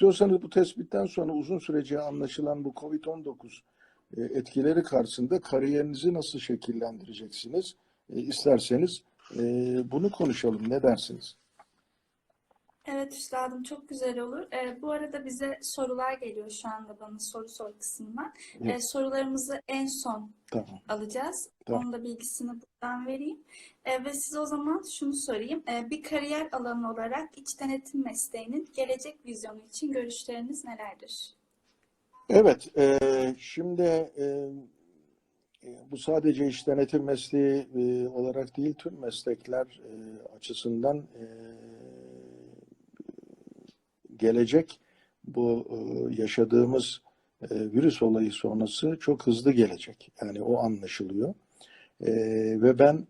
İstiyorsanız bu tespitten sonra uzun sürece anlaşılan bu COVID-19 e, etkileri karşısında kariyerinizi nasıl şekillendireceksiniz? E, isterseniz e, bunu konuşalım. Ne dersiniz? Evet üstadım çok güzel olur. Ee, bu arada bize sorular geliyor şu anda bana soru sor kısmından. Evet. sorularımızı en son Tamam. alacağız. Tamam. Onun da bilgisini buradan vereyim. Ee, ve size o zaman şunu sorayım. Ee, bir kariyer alanı olarak iç denetim mesleğinin gelecek vizyonu için görüşleriniz nelerdir? Evet, e, şimdi e, e, bu sadece iş denetim mesleği e, olarak değil, tüm meslekler e, açısından e, gelecek bu e, yaşadığımız e, virüs olayı sonrası çok hızlı gelecek. Yani o anlaşılıyor. E, ve ben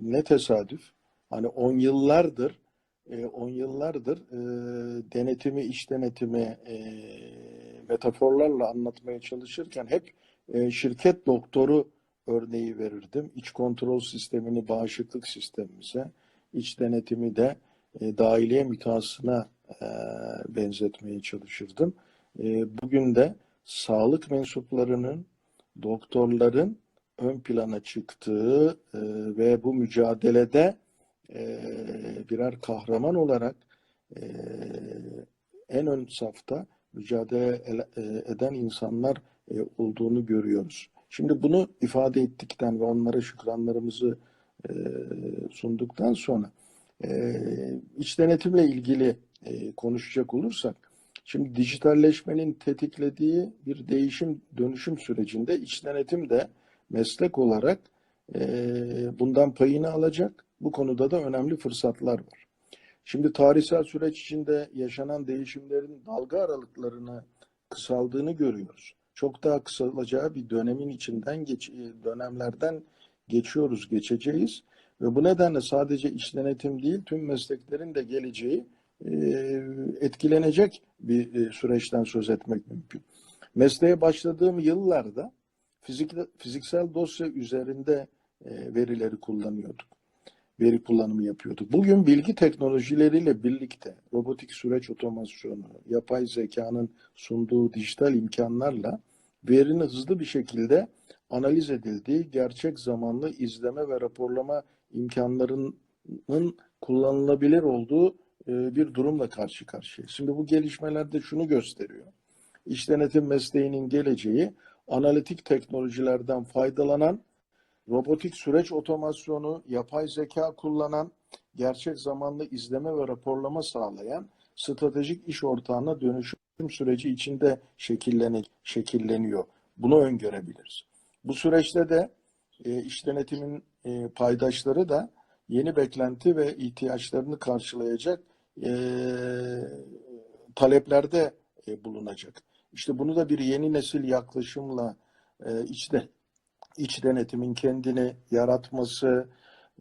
ne tesadüf, hani on yıllardır, on yıllardır denetimi, iş denetimi metaforlarla anlatmaya çalışırken hep şirket doktoru örneği verirdim. İç kontrol sistemini bağışıklık sistemimize, iç denetimi de e, dahiliye mütehassısına e, benzetmeye çalışırdım. E, bugün de sağlık mensuplarının, doktorların ön plana çıktığı e, ve bu mücadelede e, birer kahraman olarak e, en ön safta mücadele ele- e, eden insanlar e, olduğunu görüyoruz. Şimdi bunu ifade ettikten ve onlara şükranlarımızı e, sunduktan sonra e, iç denetimle ilgili e, konuşacak olursak, şimdi dijitalleşmenin tetiklediği bir değişim dönüşüm sürecinde iç denetim de meslek olarak e, bundan payını alacak. Bu konuda da önemli fırsatlar var. Şimdi tarihsel süreç içinde yaşanan değişimlerin dalga aralıklarını kısaldığını görüyoruz. Çok daha kısalacağı bir dönemin içinden geç, dönemlerden geçiyoruz, geçeceğiz. Ve bu nedenle sadece iş denetim değil, tüm mesleklerin de geleceği e, etkilenecek bir e, süreçten söz etmek mümkün. Mesleğe başladığım yıllarda fizik, fiziksel dosya üzerinde e, verileri kullanıyorduk. Veri kullanımı yapıyorduk. Bugün bilgi teknolojileriyle birlikte robotik süreç otomasyonu, yapay zekanın sunduğu dijital imkanlarla verinin hızlı bir şekilde analiz edildiği, gerçek zamanlı izleme ve raporlama imkanlarının kullanılabilir olduğu e, bir durumla karşı karşıyayız. Şimdi bu gelişmeler de şunu gösteriyor. İş denetim mesleğinin geleceği analitik teknolojilerden faydalanan, robotik süreç otomasyonu, yapay zeka kullanan, gerçek zamanlı izleme ve raporlama sağlayan stratejik iş ortağına dönüşüm süreci içinde şekilleniyor. Bunu öngörebiliriz. Bu süreçte de e, iş denetimin e, paydaşları da yeni beklenti ve ihtiyaçlarını karşılayacak e, taleplerde e, bulunacak. İşte bunu da bir yeni nesil yaklaşımla e, içte iç denetimin kendini yaratması,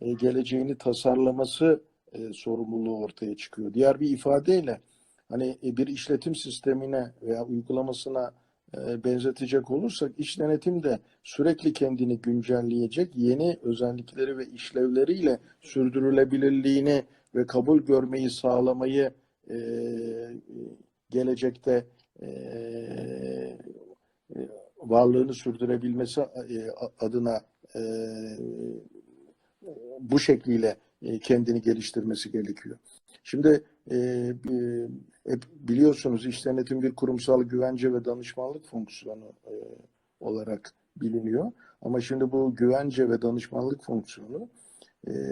e, geleceğini tasarlaması e, sorumluluğu ortaya çıkıyor. Diğer bir ifadeyle hani e, bir işletim sistemine veya uygulamasına e, benzetecek olursak iç denetim de sürekli kendini güncelleyecek yeni özellikleri ve işlevleriyle sürdürülebilirliğini ve kabul görmeyi sağlamayı e, gelecekte e, e, varlığını sürdürebilmesi e, adına e, bu şekliyle e, kendini geliştirmesi gerekiyor. Şimdi e, biliyorsunuz iş denetim bir kurumsal güvence ve danışmanlık fonksiyonu e, olarak biliniyor. Ama şimdi bu güvence ve danışmanlık fonksiyonu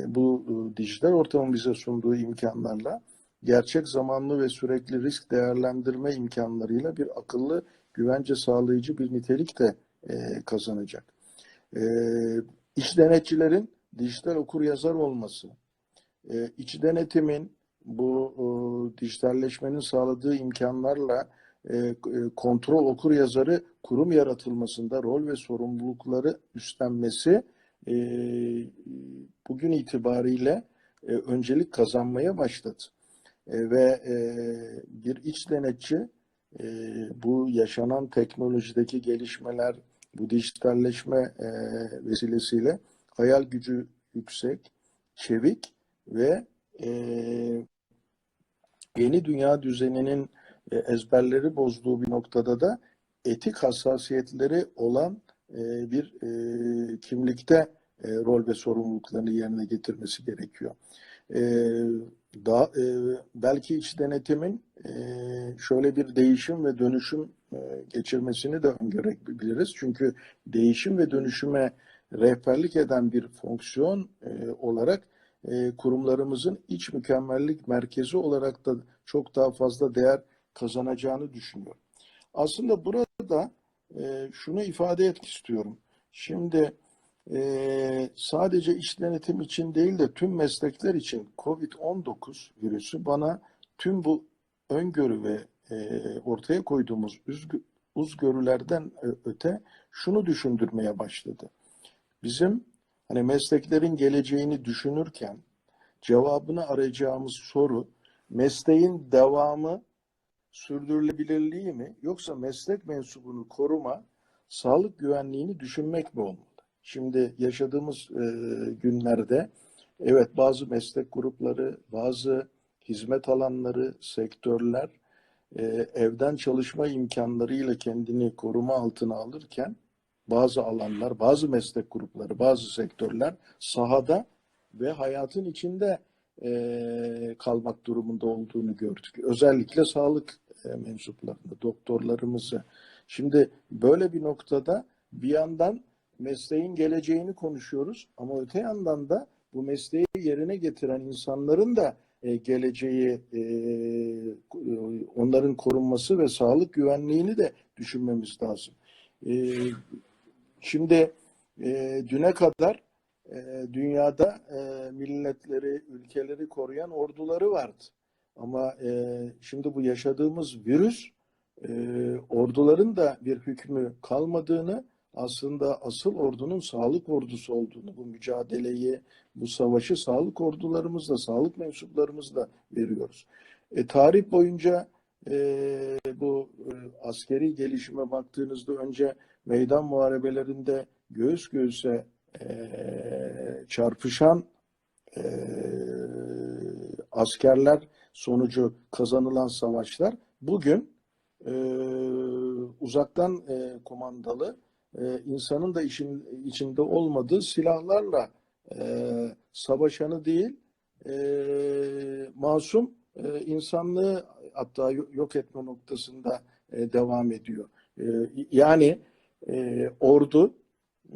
bu e, dijital ortamın bize sunduğu imkanlarla gerçek zamanlı ve sürekli risk değerlendirme imkanlarıyla bir akıllı güvence sağlayıcı bir nitelik de e, kazanacak. E, denetçilerin dijital okur yazar olması, e, iç denetimin bu e, dijitalleşmenin sağladığı imkanlarla e, e, kontrol okur yazarı kurum yaratılmasında rol ve sorumlulukları üstlenmesi e, bugün itibariyle e, öncelik kazanmaya başladı. E, ve e, bir iç denetçi e, bu yaşanan teknolojideki gelişmeler, bu dijitalleşme e, vesilesiyle hayal gücü yüksek, çevik ve e, yeni dünya düzeninin e, ezberleri bozduğu bir noktada da etik hassasiyetleri olan e, bir e, kimlikte e, rol ve sorumluluklarını yerine getirmesi gerekiyor. E, daha belki iç denetimin şöyle bir değişim ve dönüşüm geçirmesini de öngörebiliriz. Çünkü değişim ve dönüşüme rehberlik eden bir fonksiyon olarak kurumlarımızın iç mükemmellik merkezi olarak da çok daha fazla değer kazanacağını düşünüyorum. Aslında burada e, şunu ifade etmek istiyorum. Şimdi e, sadece iç denetim için değil de tüm meslekler için COVID-19 virüsü bana tüm bu öngörü ve e, ortaya koyduğumuz üzgü, uzgörülerden ö- öte şunu düşündürmeye başladı. Bizim hani mesleklerin geleceğini düşünürken cevabını arayacağımız soru mesleğin devamı sürdürülebilirliği mi yoksa meslek mensubunu koruma, sağlık güvenliğini düşünmek mi olmalı? Şimdi yaşadığımız e, günlerde evet bazı meslek grupları, bazı hizmet alanları, sektörler e, evden çalışma imkanlarıyla kendini koruma altına alırken bazı alanlar, bazı meslek grupları, bazı sektörler sahada ve hayatın içinde e, kalmak durumunda olduğunu gördük. Özellikle sağlık mensuplarını, doktorlarımızı. Şimdi böyle bir noktada bir yandan mesleğin geleceğini konuşuyoruz ama öte yandan da bu mesleği yerine getiren insanların da e, geleceği, e, onların korunması ve sağlık güvenliğini de düşünmemiz lazım. E, şimdi e, düne kadar e, dünyada e, milletleri, ülkeleri koruyan orduları vardı. Ama e, şimdi bu yaşadığımız virüs e, orduların da bir hükmü kalmadığını aslında asıl ordunun sağlık ordusu olduğunu, bu mücadeleyi, bu savaşı sağlık ordularımızla, sağlık mensuplarımızla veriyoruz. E, tarih boyunca e, bu e, askeri gelişime baktığınızda önce meydan muharebelerinde göğüs göğüse e, çarpışan e, askerler sonucu kazanılan savaşlar bugün e, uzaktan e, kumandalı e, insanın da işin içinde olmadığı silahlarla e, savaşanı değil e, masum e, insanlığı hatta yok etme noktasında e, devam ediyor. E, yani e, ordu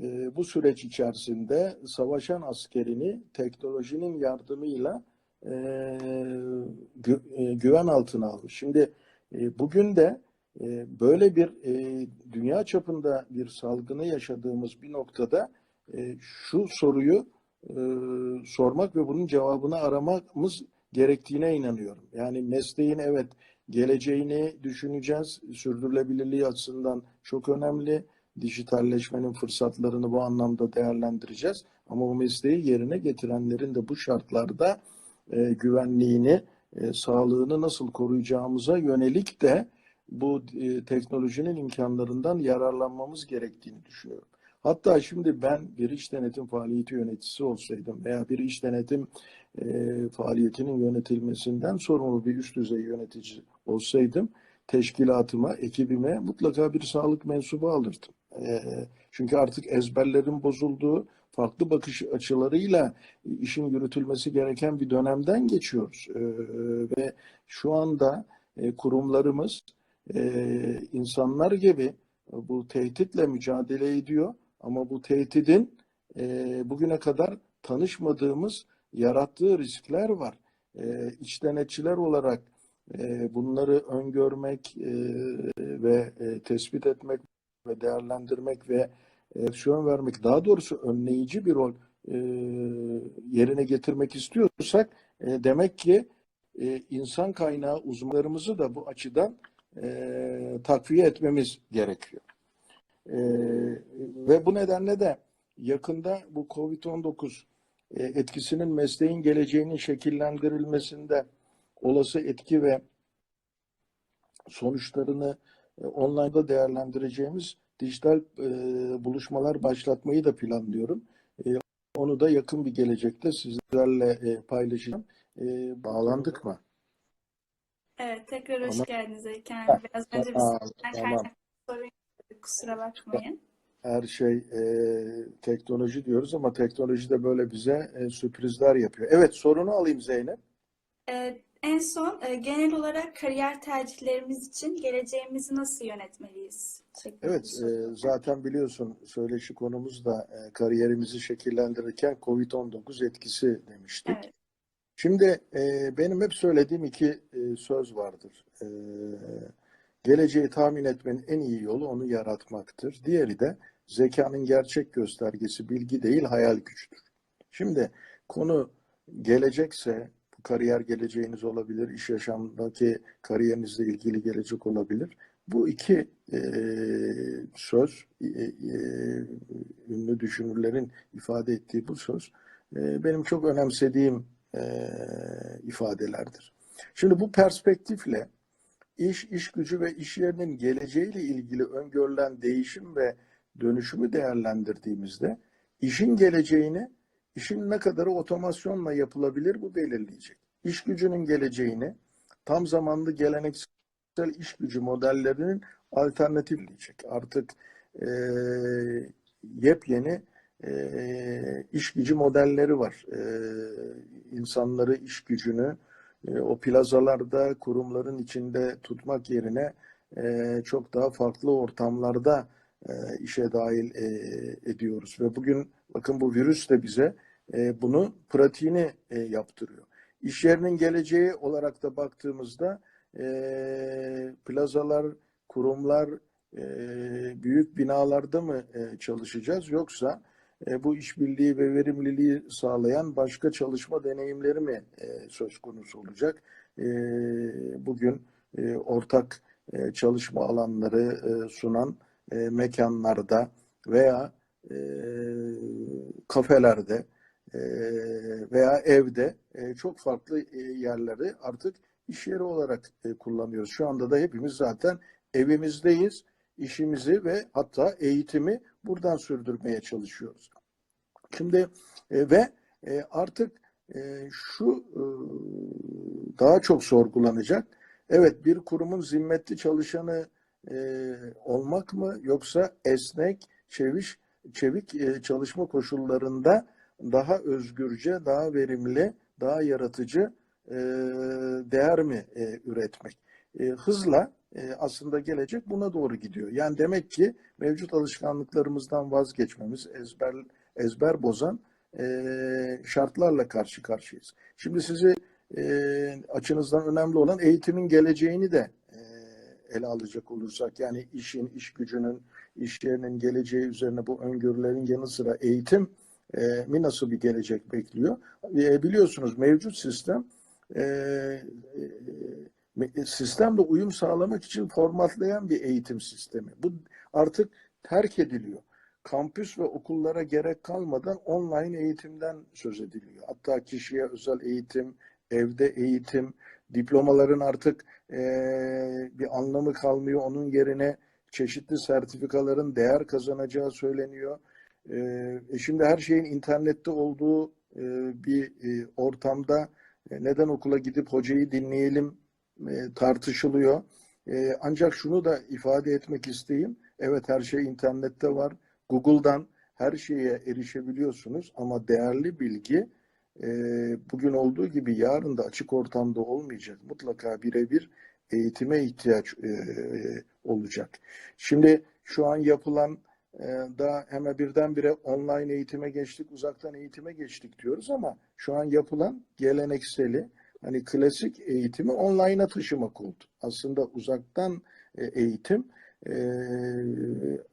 e, bu süreç içerisinde savaşan askerini teknolojinin yardımıyla e, gü, e, güven altına almış. Şimdi e, bugün de e, böyle bir e, dünya çapında bir salgını yaşadığımız bir noktada e, şu soruyu e, sormak ve bunun cevabını aramamız gerektiğine inanıyorum. Yani mesleğin evet geleceğini düşüneceğiz. Sürdürülebilirliği açısından çok önemli. Dijitalleşmenin fırsatlarını bu anlamda değerlendireceğiz. Ama o mesleği yerine getirenlerin de bu şartlarda e, güvenliğini, e, sağlığını nasıl koruyacağımıza yönelik de bu e, teknolojinin imkanlarından yararlanmamız gerektiğini düşünüyorum. Hatta şimdi ben bir iş denetim faaliyeti yöneticisi olsaydım veya bir iş denetim e, faaliyetinin yönetilmesinden sorumlu bir üst düzey yönetici olsaydım teşkilatıma, ekibime mutlaka bir sağlık mensubu alırdım. E, çünkü artık ezberlerin bozulduğu, farklı bakış açılarıyla işin yürütülmesi gereken bir dönemden geçiyoruz. E, ve şu anda e, kurumlarımız e, insanlar gibi bu tehditle mücadele ediyor. Ama bu tehdidin e, bugüne kadar tanışmadığımız yarattığı riskler var. E, iç denetçiler olarak e, bunları öngörmek e, ve e, tespit etmek ve değerlendirmek ve aksiyon vermek, daha doğrusu önleyici bir rol e, yerine getirmek istiyorsak e, demek ki e, insan kaynağı uzmanlarımızı da bu açıdan e, takviye etmemiz gerekiyor. E, ve bu nedenle de yakında bu COVID-19 e, etkisinin mesleğin geleceğinin şekillendirilmesinde olası etki ve sonuçlarını e, online'da değerlendireceğimiz dijital e, buluşmalar başlatmayı da planlıyorum. E, onu da yakın bir gelecekte sizlerle e, paylaşacağım. E, bağlandık mı? Evet, tekrar hoş Ama- geldiniz Bey. Biraz önce bir Tamam, kaynaklı sorun kusura bakmayın. Her şey e, teknoloji diyoruz ama teknoloji de böyle bize e, sürprizler yapıyor. Evet sorunu alayım Zeynep. Ee, en son e, genel olarak kariyer tercihlerimiz için geleceğimizi nasıl yönetmeliyiz? Evet e, zaten biliyorsun söyleşi konumuz da e, kariyerimizi şekillendirirken COVID-19 etkisi demiştik. Evet, Şimdi e, benim hep söylediğim iki e, söz vardır. E, geleceği tahmin etmenin en iyi yolu onu yaratmaktır. Diğeri de zekanın gerçek göstergesi bilgi değil hayal gücüdür. Şimdi konu gelecekse kariyer geleceğiniz olabilir, iş yaşamdaki kariyerinizle ilgili gelecek olabilir. Bu iki e, söz, e, e, ünlü düşünürlerin ifade ettiği bu söz e, benim çok önemsediğim e, ifadelerdir. Şimdi bu perspektifle iş, iş gücü ve iş yerinin geleceğiyle ilgili öngörülen değişim ve dönüşümü değerlendirdiğimizde işin geleceğini, işin ne kadarı otomasyonla yapılabilir bu belirleyecek. İş gücünün geleceğini tam zamanlı geleneksel iş gücü modellerinin alternatifleyecek. Artık e, yepyeni e, iş gücü modelleri var. E, insanları, iş gücünü e, o plazalarda, kurumların içinde tutmak yerine e, çok daha farklı ortamlarda e, işe dahil e, ediyoruz. Ve bugün bakın bu virüs de bize e, bunu pratiğini e, yaptırıyor. İş yerinin geleceği olarak da baktığımızda e, plazalar, kurumlar, büyük binalarda mı çalışacağız yoksa bu işbirliği ve verimliliği sağlayan başka çalışma deneyimleri mi söz konusu olacak? Bugün ortak çalışma alanları sunan e, mekanlarda veya e, kafelerde veya evde e, çok farklı e, yerleri artık iş yeri olarak e, kullanıyoruz. Şu anda da hepimiz zaten evimizdeyiz. İşimizi ve hatta eğitimi buradan sürdürmeye çalışıyoruz. Şimdi ve artık şu daha çok sorgulanacak. Evet bir kurumun zimmetli çalışanı olmak mı yoksa esnek, çeviş, çevik çalışma koşullarında daha özgürce, daha verimli, daha yaratıcı e, değer mi e, üretmek? E, hızla e, aslında gelecek buna doğru gidiyor. Yani demek ki mevcut alışkanlıklarımızdan vazgeçmemiz, ezber ezber bozan e, şartlarla karşı karşıyayız. Şimdi sizi e, açınızdan önemli olan eğitimin geleceğini de e, ele alacak olursak yani işin, iş gücünün, iş yerinin geleceği üzerine bu öngörülerin yanı sıra eğitim mi nasıl bir gelecek bekliyor? E, biliyorsunuz mevcut sistem e, e, sistemle uyum sağlamak için formatlayan bir eğitim sistemi. Bu artık terk ediliyor. Kampüs ve okullara gerek kalmadan online eğitimden söz ediliyor. Hatta kişiye özel eğitim, evde eğitim, diplomaların artık e, bir anlamı kalmıyor. Onun yerine çeşitli sertifikaların değer kazanacağı söyleniyor. E, e şimdi her şeyin internette olduğu e, bir e, ortamda e, neden okula gidip hocayı dinleyelim e, tartışılıyor. E, ancak şunu da ifade etmek isteyeyim. Evet her şey internette var. Google'dan her şeye erişebiliyorsunuz ama değerli bilgi e, bugün olduğu gibi yarın da açık ortamda olmayacak. Mutlaka birebir eğitime ihtiyaç e, olacak. Şimdi şu an yapılan e, da hemen birdenbire online eğitime geçtik, uzaktan eğitime geçtik diyoruz ama şu an yapılan gelenekseli hani klasik eğitimi online'a taşımak oldu. Aslında uzaktan e, eğitim e,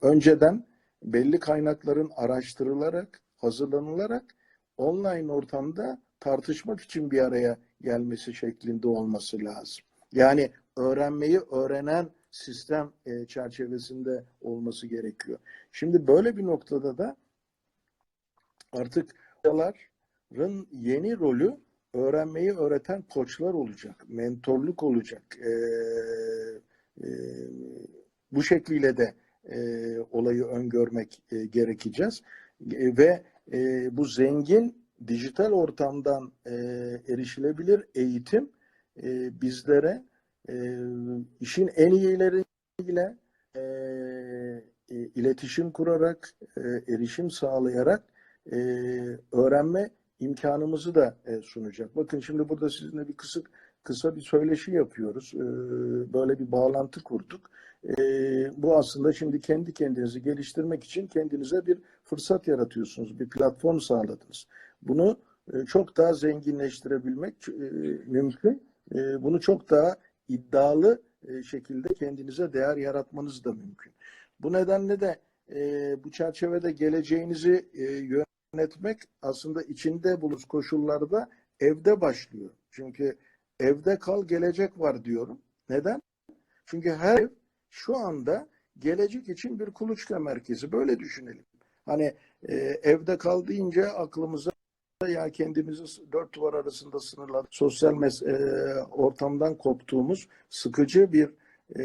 önceden belli kaynakların araştırılarak, hazırlanılarak online ortamda tartışmak için bir araya gelmesi şeklinde olması lazım. Yani öğrenmeyi öğrenen sistem e, çerçevesinde olması gerekiyor. Şimdi böyle bir noktada da artık hocaların yeni rolü öğrenmeyi öğreten koçlar olacak, mentorluk olacak. E, e, bu şekliyle de e, olayı öngörmek e, gerekeceğiz. E, ve e, bu zengin dijital ortamdan e, erişilebilir eğitim e, bizlere e, işin en iyileriyle e, e, iletişim kurarak, e, erişim sağlayarak e, öğrenme imkanımızı da e, sunacak. Bakın şimdi burada sizinle bir kısık kısa bir söyleşi yapıyoruz. E, böyle bir bağlantı kurduk. E, bu aslında şimdi kendi kendinizi geliştirmek için kendinize bir fırsat yaratıyorsunuz, bir platform sağladınız. Bunu e, çok daha zenginleştirebilmek e, mümkün. E, bunu çok daha iddialı e, şekilde kendinize değer yaratmanız da mümkün. Bu nedenle de e, bu çerçevede geleceğinizi e, yönetmek aslında içinde bulunuz koşullarda evde başlıyor. Çünkü evde kal gelecek var diyorum. Neden? Çünkü her ev şu anda gelecek için bir kuluçka merkezi. Böyle düşünelim. Hani e, evde kal deyince aklımıza ya kendimizi dört duvar arasında sınırladık, sosyal e, ortamdan koptuğumuz sıkıcı bir e,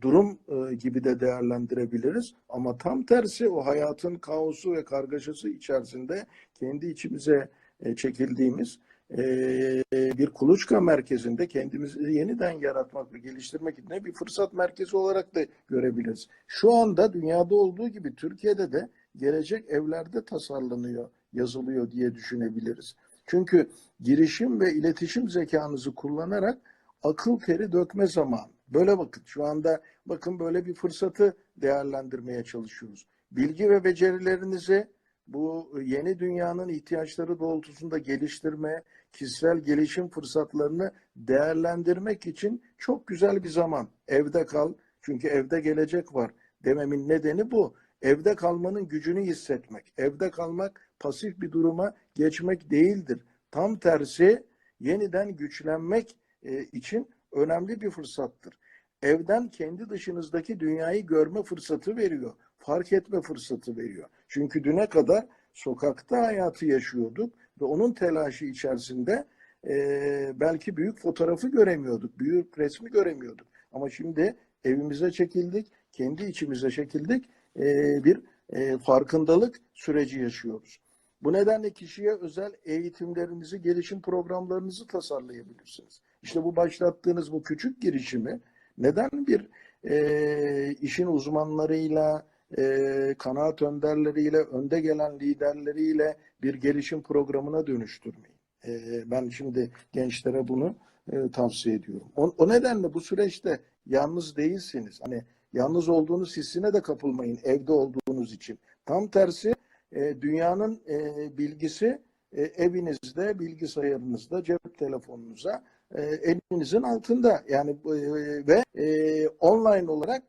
durum e, gibi de değerlendirebiliriz. Ama tam tersi o hayatın kaosu ve kargaşası içerisinde kendi içimize e, çekildiğimiz e, bir kuluçka merkezinde kendimizi yeniden yaratmak ve geliştirmek için bir fırsat merkezi olarak da görebiliriz. Şu anda dünyada olduğu gibi Türkiye'de de gelecek evlerde tasarlanıyor, yazılıyor diye düşünebiliriz. Çünkü girişim ve iletişim zekanızı kullanarak akıl teri dökme zamanı. Böyle bakın şu anda bakın böyle bir fırsatı değerlendirmeye çalışıyoruz. Bilgi ve becerilerinizi bu yeni dünyanın ihtiyaçları doğrultusunda geliştirme, kişisel gelişim fırsatlarını değerlendirmek için çok güzel bir zaman. Evde kal çünkü evde gelecek var dememin nedeni bu. Evde kalmanın gücünü hissetmek. Evde kalmak pasif bir duruma geçmek değildir. Tam tersi yeniden güçlenmek e, için önemli bir fırsattır. Evden kendi dışınızdaki dünyayı görme fırsatı veriyor. Fark etme fırsatı veriyor. Çünkü düne kadar sokakta hayatı yaşıyorduk ve onun telaşı içerisinde e, belki büyük fotoğrafı göremiyorduk, büyük resmi göremiyorduk. Ama şimdi evimize çekildik, kendi içimize çekildik, e, bir e, farkındalık süreci yaşıyoruz. Bu nedenle kişiye özel eğitimlerinizi, gelişim programlarınızı tasarlayabilirsiniz. İşte bu başlattığınız bu küçük girişimi neden bir e, işin uzmanlarıyla, e, kanaat önderleriyle, önde gelen liderleriyle bir gelişim programına dönüştürmeyin. E, ben şimdi gençlere bunu e, tavsiye ediyorum. O, o nedenle bu süreçte yalnız değilsiniz. Hani yalnız olduğunuz hissine de kapılmayın evde olduğunuz için. Tam tersi e, dünyanın e, bilgisi e, evinizde, bilgisayarınızda, cep telefonunuza e, elinizin altında. Yani e, ve e, online olarak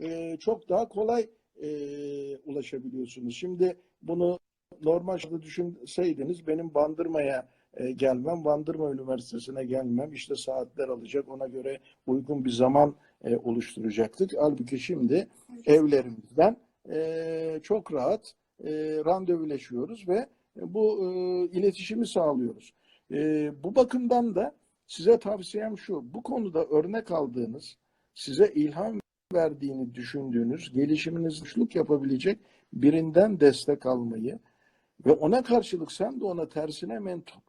e, çok daha kolay e, ulaşabiliyorsunuz. Şimdi bunu normal şartlarda düşünseydiniz benim Bandırma'ya e, gelmem, Bandırma Üniversitesi'ne gelmem işte saatler alacak ona göre uygun bir zaman e, oluşturacaktık. Halbuki şimdi evlerimizden e, çok rahat e, randevuleşiyoruz ve bu e, iletişimi sağlıyoruz. E, bu bakımdan da size tavsiyem şu, bu konuda örnek aldığınız, size ilham verdiğini düşündüğünüz, gelişiminiz güçlük yapabilecek birinden destek almayı ve ona karşılık sen de ona tersine mentor,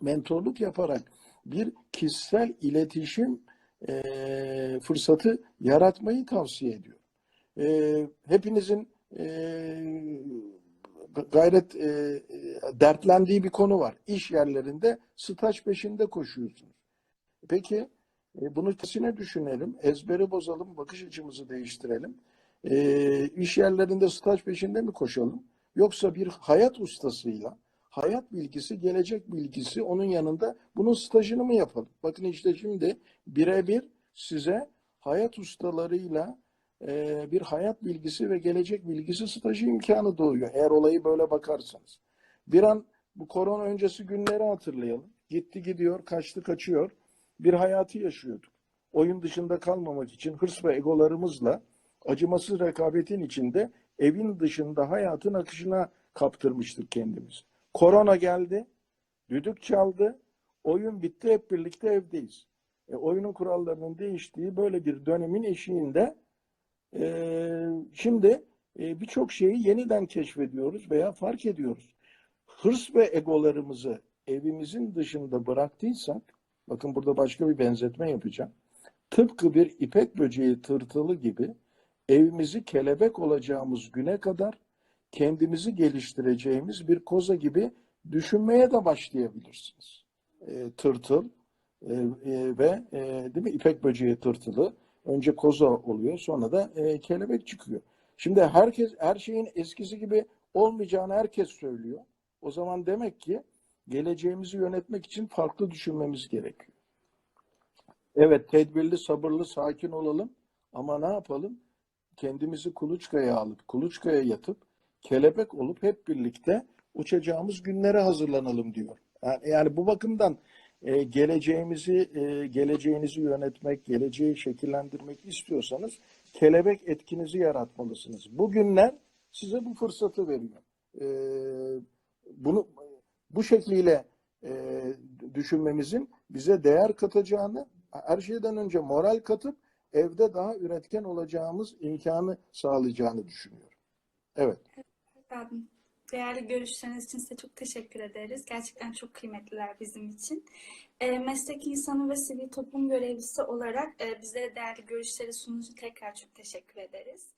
mentorluk yaparak bir kişisel iletişim e, fırsatı yaratmayı tavsiye ediyorum. E, hepinizin e, gayret e, dertlendiği bir konu var. İş yerlerinde staj peşinde koşuyorsunuz. Peki e, bunu tersine düşünelim, ezberi bozalım, bakış açımızı değiştirelim. E, iş yerlerinde staj peşinde mi koşalım? Yoksa bir hayat ustasıyla, hayat bilgisi, gelecek bilgisi onun yanında bunun stajını mı yapalım? Bakın işte şimdi birebir size hayat ustalarıyla e, bir hayat bilgisi ve gelecek bilgisi stajı imkanı doğuyor. Eğer olayı böyle bakarsanız. Bir an bu korona öncesi günleri hatırlayalım. Gitti gidiyor, kaçtı kaçıyor. Bir hayatı yaşıyorduk. Oyun dışında kalmamak için hırs ve egolarımızla acımasız rekabetin içinde evin dışında hayatın akışına kaptırmıştık kendimizi. Korona geldi, düdük çaldı, oyun bitti, hep birlikte evdeyiz. E, oyunun kurallarının değiştiği böyle bir dönemin eşiğinde şimdi e, birçok şeyi yeniden keşfediyoruz veya fark ediyoruz. Hırs ve egolarımızı evimizin dışında bıraktıysak, bakın burada başka bir benzetme yapacağım. tıpkı bir ipek böceği tırtılı gibi evimizi kelebek olacağımız güne kadar kendimizi geliştireceğimiz bir koza gibi düşünmeye de başlayabilirsiniz. E, tırtıl e, e, ve e, değil mi ipek böceği tırtılı önce koza oluyor sonra da e, kelebek çıkıyor. Şimdi herkes her şeyin eskisi gibi olmayacağını herkes söylüyor. O zaman demek ki geleceğimizi yönetmek için farklı düşünmemiz gerekiyor. Evet, tedbirli, sabırlı, sakin olalım ama ne yapalım? Kendimizi kuluçkaya alıp, kuluçkaya yatıp, kelebek olup hep birlikte uçacağımız günlere hazırlanalım diyor. Yani, yani bu bakımdan e, geleceğimizi, e, geleceğinizi yönetmek, geleceği şekillendirmek istiyorsanız kelebek etkinizi yaratmalısınız. Bu günler size bu fırsatı veriyor. E, bunu bu şekliyle düşünmemizin bize değer katacağını, her şeyden önce moral katıp evde daha üretken olacağımız imkanı sağlayacağını düşünüyorum. Evet. Efendim, Değerli görüşleriniz için size çok teşekkür ederiz. Gerçekten çok kıymetliler bizim için. E, meslek insanı ve sivil toplum görevlisi olarak e, bizlere değerli görüşleri için tekrar çok teşekkür ederiz.